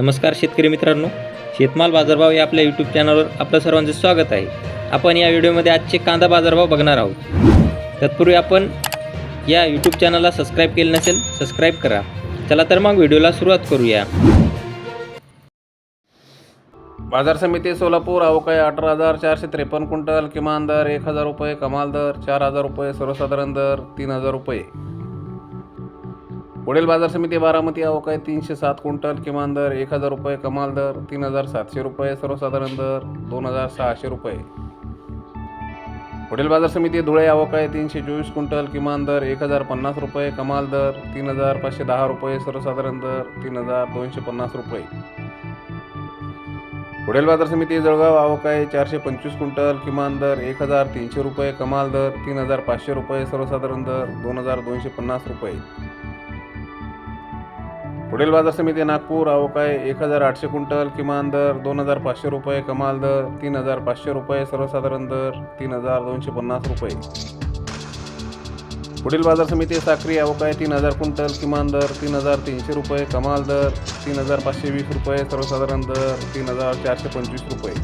नमस्कार शेतकरी मित्रांनो शेतमाल बाजारभाव या आपल्या यूट्यूब चॅनलवर आपलं सर्वांचं स्वागत आहे. आपण या व्हिडिओमध्ये आजचे कांदा बाजारभाव बघणार आहोत. तत्पूर्वी आपण या यूट्यूब चॅनलला सबस्क्राईब केलं नसेल सबस्क्राईब करा. चला तर मग व्हिडिओला सुरुवात करूया. बाजार समिती सोलापूर अवकाळी अठरा हजार चारशे त्रेपन्न क्विंटल किमान दर एक हजार रुपये कमाल दर चार हजार रुपये सर्वसाधारण दर तीन हजार रुपये. पुढील बाजार समिती बारामती अवकाळी तीनशे सात क्विंटल किमान दर एक हजार रुपये कमाल दर तीन हजार सातशे रुपये सर्वसाधारण दर दोन हजार सहाशे रुपये. पुढील बाजार समिती धुळे अवकाळी तीनशे चोवीस क्विंटल किमान दर एक हजार पन्नास रुपये कमाल दर तीन हजार पाचशे दहा रुपये सर्वसाधारण दर तीन हजार दोनशे पन्नास रुपये. पुढील बाजार समिती जळगाव अवकाळी चारशे पंचवीस क्विंटल किमान दर एक हजार तीनशे रुपये कमाल दर तीन हजार पाचशे रुपये सर्वसाधारण दर दोन हजार दोनशे पन्नास रुपये. पुढील बाजार समिती नागपूर अवकाळी एक हजार आठशे क्विंटल किमान दर दोन हजार पाचशे रुपये कमाल दर तीन हजार पाचशे रुपये सर्वसाधारण दर तीन हजार दोनशे पन्नास रुपये. पुढील बाजार समिती साक्री अवकाळी तीन हजार क्विंटल किमान दर तीन हजार तीनशे रुपये कमाल दर तीन हजार पाचशे वीस रुपये सर्वसाधारण दर तीन हजार चारशे पंचवीस रुपये.